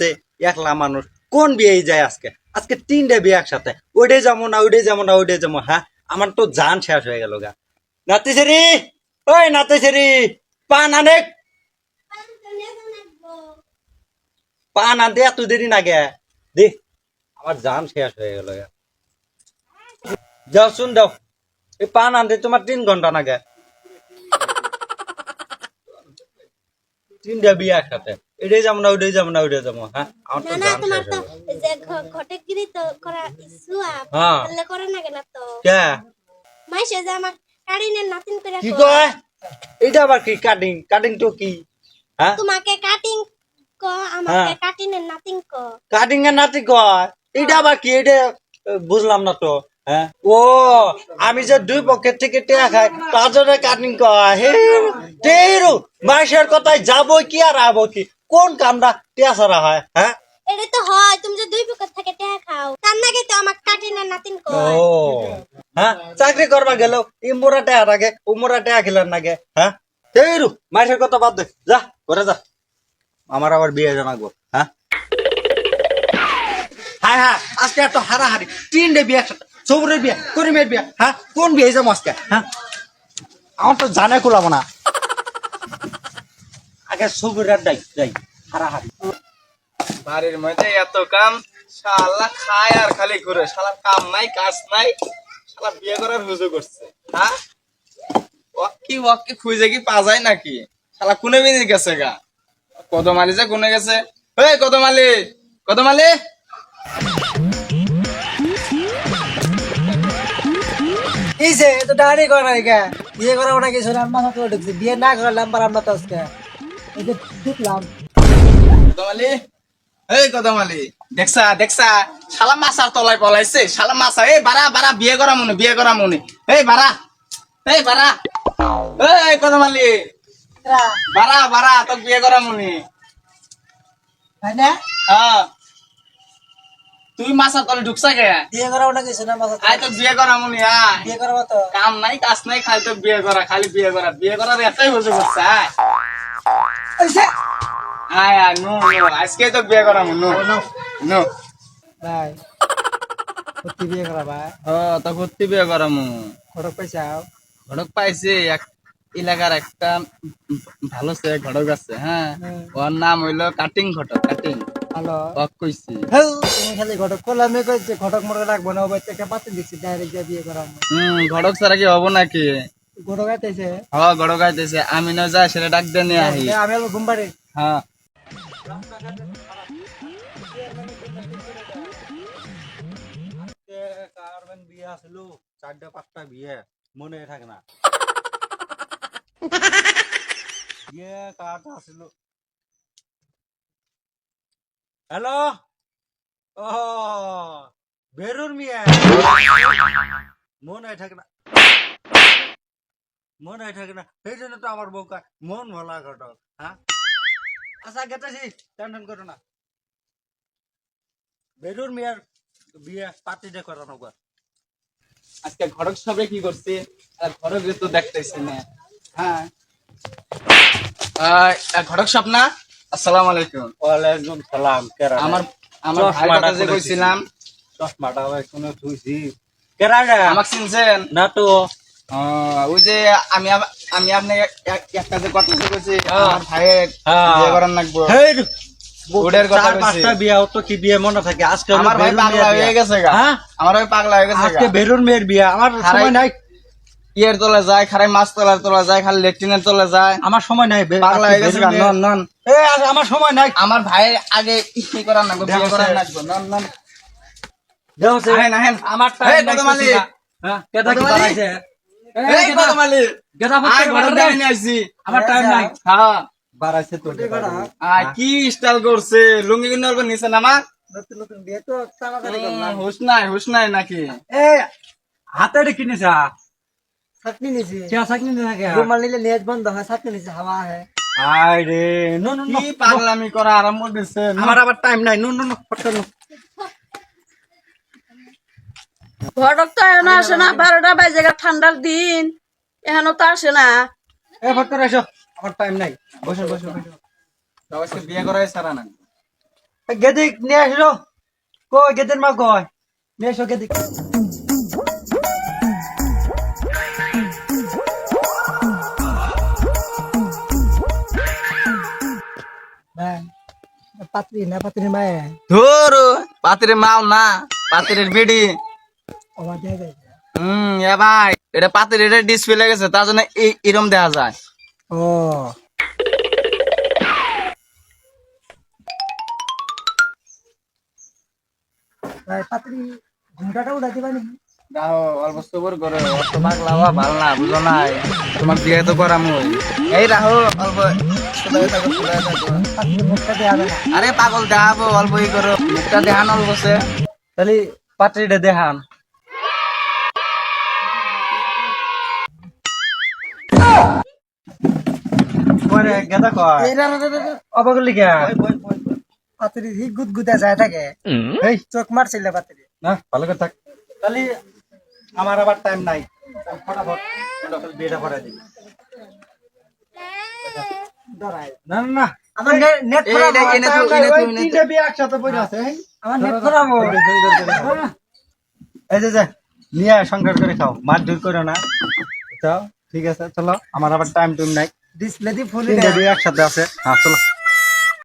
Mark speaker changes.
Speaker 1: আছে, একলা মানুষ। কোন বিয়ে যায় আজকে? আজকে তিনটে বিয়ে একসাথে। ওইটাই যাব না ওইটাই যাব না ওইটাই যাব হ্যাঁ? আমার তো জান শেষ হয়ে গেল গা। নাতিছেরি ওই নাতিছেরি পান আনে। পান আনতে এত দেরি না গে। দে, আমার জান শেষ হয়ে গেল গা। যাও, শুন দাও এই পান আনতে তোমার তিন ঘণ্টা না গে। তিনটা বিয়ে একসাথে। এটাই যাব না ওইটাই যাব না ওইটাই যাব। হ্যাঁ আমার তো
Speaker 2: না না
Speaker 1: জান
Speaker 2: তোমার তো যে ঘটে গিরি তো করা ইসুয়া
Speaker 1: হ্যাঁ।
Speaker 2: তাহলে করে না কেন তো?
Speaker 1: কে?
Speaker 2: মাইসে যে আমার কারিনের নাতিন করে
Speaker 1: কি
Speaker 2: কয়,
Speaker 1: এটা আবার কি কাটিং কাটিং তো কি? হ্যাঁ?
Speaker 2: তোমাকে কাটিং ক আমাকে কাটিনের নাতিন ক।
Speaker 1: কাটিং এর নাতি কয়? এটা আবার কি? এটা বুঝলাম না তো। হ্যাঁ? ও আমি যে দুই পকেট থেকে টেয়া খাই তার জন্য কাটিং তেরু মাসের কথায় যাব কি আর আবো কি? কোন কামটা টেয়া ছাড়া হয় হ্যাঁ?
Speaker 2: এটা তো হয় তুমি যে দুই পকেট থেকে টেহা খাও তার নাকি তো আমার কাটিনের নাতিন
Speaker 1: ও হ্যাঁ? চাকরি করবা গেল ইমোরা টেয়া থাকে উমরা টেয়া খেলেন নাগে হ্যাঁ? তেরু মাসের কথা বাদ দে যা করে যা। আমার আবার বিয়ে জানাব হ্যাঁ? হ্যাঁ হ্যাঁ আজকে এত হারাহারি তিনটে বিয়ে একসাথে। সবুরের বিয়ে, করিমের বিয়ে হ্যাঁ? কোন বিয়ে যাব আজকে হ্যাঁ? আমার তো জানে কুলাবো না। আগে সবুরের ডাই যাই হারাহারি।
Speaker 3: বাড়ির মধ্যে এত কাম, শালা খায় আর খালি ঘুরে। শালার কাম নাই, কাজ নাই। শালা বিয়ে করার হুজু করছে হ্যাঁ? ওয়াকি ওয়াকি খুঁজে কি পা যায় নাকি? শালা কোনে বিনে গেছে গা? কত মালি যে কোনে গেছে? এই কত মালি কত মালি
Speaker 4: যে তো দাঁড়ি করা কে? বিয়ে করা ওটা কিছু না মাথা করে ঢুকছে। বিয়ে না করলাম পারাম না তো আজকে। এই যে ঢুকলাম।
Speaker 3: কত মালি এই কত মালি দেখছা দেখছা। শালা মাছার তলায় পলাইছে শালা মাছা। এই বাড়া বাড়া বিয়ে করা মনে বিয়ে করা মনে এই বাড়া এই বাড়া। এই কত মালি বাড়া বাড়া তোর বিয়ে করা মনে
Speaker 4: তাই না?
Speaker 3: হ্যাঁ। তুই মাছার তলে ঢুকছা কে
Speaker 4: বিয়ে করা ওটা কিছু না মাথা
Speaker 3: আয় তো বিয়ে করা মনে আয়
Speaker 4: বিয়ে করব তো।
Speaker 3: কাম নাই কাজ নাই খালি তো বিয়ে করা খালি বিয়ে করা বিয়ে করার এটাই বুঝে করছে আয় আয় নো নো আজকে তো বিয়ে করা মনে নো। নো।
Speaker 4: ভাই সত্যি বিয়ে করা ভাই
Speaker 3: ও তো সত্যি বিয়ে করা মু
Speaker 4: ঘটক পয়সাও
Speaker 3: ঘটক পাইছে এক এলাকার একটা ভালো সে ঘটক আছে হ্যাঁ। ওর নাম হইল কাটিং ঘটক কাটিং।
Speaker 4: হ্যালো
Speaker 3: ওক কইছি।
Speaker 4: তুমি খালি ঘটক কইছে ঘটক মরে রাখব না ওই থেকে পাতে দিচ্ছি ডাইরেক্ট যা বিয়ে করা
Speaker 3: হম ঘটক ছাড়া কি হব নাকি?
Speaker 4: ঘটক আইতেছে।
Speaker 3: হ ঘটক আইতেছে আমি না যাই সেটা ডাক দিয়ে নিয়ে আহি।
Speaker 4: আমি আবার ঘুম পাড়ি।
Speaker 3: হ্যাঁ।
Speaker 1: কারবেন বিয়ে আসলো চারটা পাঁচটা বিয়ে মনে থাকে না। বিয়ে কার আসলো? হ্যালো? ও বেরুর মিয়া। মন মনে থাকে না। মন মনে থাকে না। সেই জন্য তো আমার বউ কয়, মন ভোলা ঘটক হ্যাঁ? আচ্ছা গেতেছি টেনশন করো না। বেরুর মিয়ার বিয়ে পার্টিটা করানো গো
Speaker 3: আজকে ঘটক সবে কি করছে? আর ঘটক তো দেখতেছে না। হ্যাঁ। আহ, ঘটক স্বপ্না আসসালামু আলাইকুম।
Speaker 1: ওয়ালাইকুম সালাম কেরা
Speaker 3: আমার আমার কথা যে কইছিলাম
Speaker 1: চশমাটা কোনো থুইছি কেরা
Speaker 3: আমাকে চিনছেন?
Speaker 1: না তো
Speaker 3: ওই যে আমি আমি আপনাকে এক- একটা যে কথা কইছি
Speaker 1: হ্যাঁ।
Speaker 3: আমার ভাইয়ের
Speaker 1: হ্যাঁ।
Speaker 3: বিয়ে করার লাগবো। কথা কইছি।
Speaker 1: বিয়ে তো কি বিয়ে মনে থাকে? আজকে হলো
Speaker 3: আমার ভাই পাগলা হয়ে। গেছে গা।
Speaker 1: হ্যাঁ?
Speaker 3: আমার ভাই পাগলা হয়ে গেছে
Speaker 1: আজকে বেরুন মেয়ের বিয়ে। আমার সময় নাই।
Speaker 3: ইয়ের তলে যায় খারাই মাছ তলার তলা যায় খালি লেট্রিনের তলে যায়।
Speaker 1: আমার সময় নাই
Speaker 3: পাগলা হয়ে গেছে নন নন।
Speaker 1: আমার সময় নাই।
Speaker 3: আমার ভাইয়ের আগে ই করার লাগবে বিয়ে করার লাগবে নন নন।
Speaker 1: আমার টাইম নাই না। হ্যাঁ কি
Speaker 3: হ্যাঁ
Speaker 1: বাড়াইছে তো
Speaker 3: কি স্টাইল করছে? লুঙ্গি উপর নামা
Speaker 4: নতুন নতুন বিয়ে তো তাড়াতাড়ি করলাম।
Speaker 3: হুশ হুশ নাকি?
Speaker 1: এ হাতে কিনেছা?
Speaker 4: চাটনি নিছি।
Speaker 1: কে সাকিন না কে
Speaker 4: রুমাল নিলে নেট বন্ধ হয় চাটনি নিছি হাওয়া হয়
Speaker 1: আয় নো নো নো
Speaker 3: কি পাগলামি করা আরম্ভ দিচ্ছে
Speaker 1: আমার আবার টাইম নাই নো নো নো ফটকা
Speaker 5: ঘটক তো এখনও আসে না বারোটা বাজে গা ঠান্ডার দিন। এখনও তো আসে না।
Speaker 1: এ ফটকা এসো আমার টাইম নাই। বসো বসো বসো
Speaker 3: সবাইকে বিয়ে করাই সারা না
Speaker 1: গেদিক নিয়ে আসলো কই গেদের মা কয়। নিয়ে এসো গেদিক।
Speaker 6: পাত্রী না পাত্রী মায়ে?
Speaker 3: ধর পাতিরের মাল না পাতিরের বিড়ি।
Speaker 6: আমার দেখা যায়।
Speaker 3: হুম এ ভাই এটা পাতিরের ডিসপ্লে লেগেছে তার জন্য এই এরম দেখা যায়।
Speaker 6: ও। ভাই পাত্রী ঘুমটাটা উঠাতে পারি
Speaker 3: রাহো অল্প সবর করো। অত পাগলা হওয়া না বুঝো নাই? তোমার বিয়ে তো করাম এই রাহো অল্প সদাই থাকো, সদাই থাকো।
Speaker 6: পাত্রী মুখটা দেওয়া যাবে না
Speaker 3: আরে পাগল দেখাবো অল্প ই করো। মুখটা দেখান অল্প সে।
Speaker 1: তাহলে পাত্রীটা দেখান। পরে গেদা কয়। অবাগলি কে
Speaker 6: পাত্রী যায় থাকে। চোখ মারছিল পাত্রী।
Speaker 1: না ভালো করে থাক। তাহলে আমার আবার টাইম নাই। আমি ফটাফট ফটাফট বিয়েটা করে দিই না না না।
Speaker 6: আমার নেট নেট খারাপ
Speaker 3: এনে তো, এনে তো,
Speaker 1: তিনটা বিয়ে একসাথে পড়ে আছে
Speaker 6: আমার নেট খারাপ
Speaker 1: এই যে যে নিয়ে সংসার করে খাও। মার দূর করো না। তো ঠিক আছে চলো। আমার আবার টাইম টুম নাই
Speaker 6: ডিসপ্লে দি। ফুল
Speaker 1: একসাথে আছে। হ্যাঁ চলো।